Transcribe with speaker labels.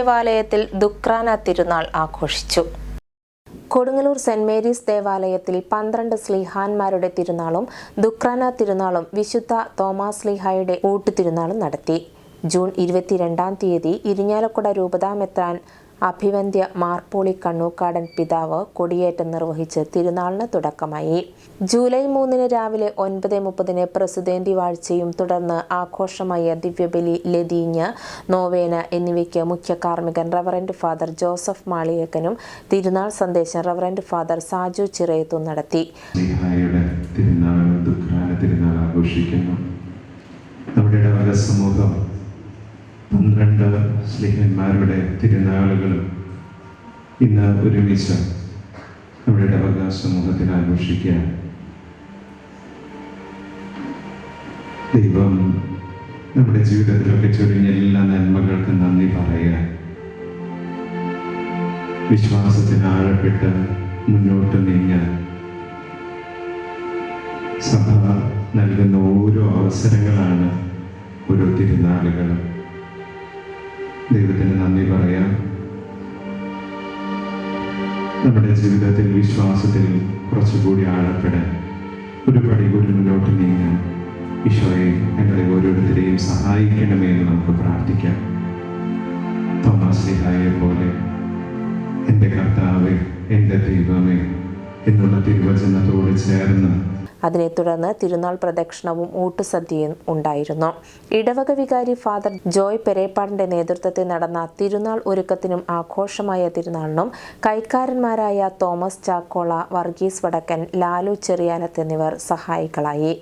Speaker 1: ദേവാലയത്തിൽ ദുക്രാന തിരുനാൾ ആഘോഷിച്ചു. Kodungallur saint Mary's ദേവാലയത്തിൽ പന്ത്രണ്ട് സ്ലിഹാന്മാരുടെ തിരുനാളും ദുക്രാന തിരുനാളും വിശുദ്ധ തോമാസ് സ്ലീഹായുടെ ഊട്ടുതിരുനാളും നടത്തി. ജൂൺ ഇരുപത്തിരണ്ടാം തീയതി ഇരിഞ്ഞാലക്കുട രൂപതാമെത്രാൻ അഭിവന്ദ്യ മാർപ്പോളി കണ്ണൂക്കാടൻ പിതാവ് കൊടിയേറ്റം നിർവഹിച്ച് തിരുനാളിന് തുടക്കമായി. ജൂലൈ മൂന്നിന് രാവിലെ ഒൻപത് മുപ്പതിന് പ്രസിദ്ധേന്തി വാഴ്ചയും തുടർന്ന് ആഘോഷമായ ദിവ്യബലി ലതീഞ്ഞ് നോവേന എന്നിവയ്ക്ക് മുഖ്യ കാർമ്മികൻ റവറൻഡ് ഫാദർ ജോസഫ് മാളിയേക്കനും തിരുനാൾ സന്ദേശം റവറൻഡ് ഫാദർ സാജു ചിറയത്തും നടത്തി.
Speaker 2: നമ്മുടെ സമൂഹം പന്ത്രണ്ട് സ്നേഹന്മാരുടെ തിരുനാളുകളും ഇന്ന് ഒരുമിച്ച് നമ്മുടെ ഇടവക സമൂഹത്തിൽ ആഘോഷിക്കുക ദൈവം നമ്മുടെ ജീവിതത്തിലൊക്കെ ചൊരിഞ്ഞ എല്ലാ നന്മകൾക്കും നന്ദി പറയുക. വിശ്വാസത്തിന് ആഴപ്പെട്ട് മുന്നോട്ട് നീങ്ങാൻ സഭ നൽകുന്ന ഓരോ അവസരങ്ങളാണ് ഓരോ തിരുനാളുകളും. ദൈവത്തിന് നന്ദി പറയാം. നമ്മുടെ ജീവിതത്തിൽ വിശ്വാസത്തിൽ കുറച്ചുകൂടി ആഴപ്പെടാൻ ഒരു പടി കൂടി മുന്നോട്ട് നീങ്ങാൻ ഈശോയെ ഞങ്ങളെ ഓരോരുത്തരെയും സഹായിക്കണമേ എന്ന് നമുക്ക് പ്രാർത്ഥിക്കാം. തോമസ് ലിഹായെ പോലെ എന്റെ കർത്താവ് എന്റെ ദൈവമേ എന്നുള്ള തിരുവചനത്തോട് ചേർന്ന്
Speaker 1: അതിനെ തുടർന്ന് തിരുനാൾ പ്രദക്ഷിണവും ഊട്ടുസദ്യയും ഉണ്ടായിരുന്നു. ഇടവക വികാരി ഫാദർ ജോയ് പെരേപ്പാടിന്റെ നേതൃത്വത്തിൽ നടന്ന തിരുനാൾ ഒരുക്കത്തിനും ആഘോഷമായ തിരുനാളിനും കൈക്കാരന്മാരായ തോമസ് ചാക്കോള വർഗീസ് വടക്കൻ ലാലു ചെറിയാനത്ത് എന്നിവർ സഹായികളായി.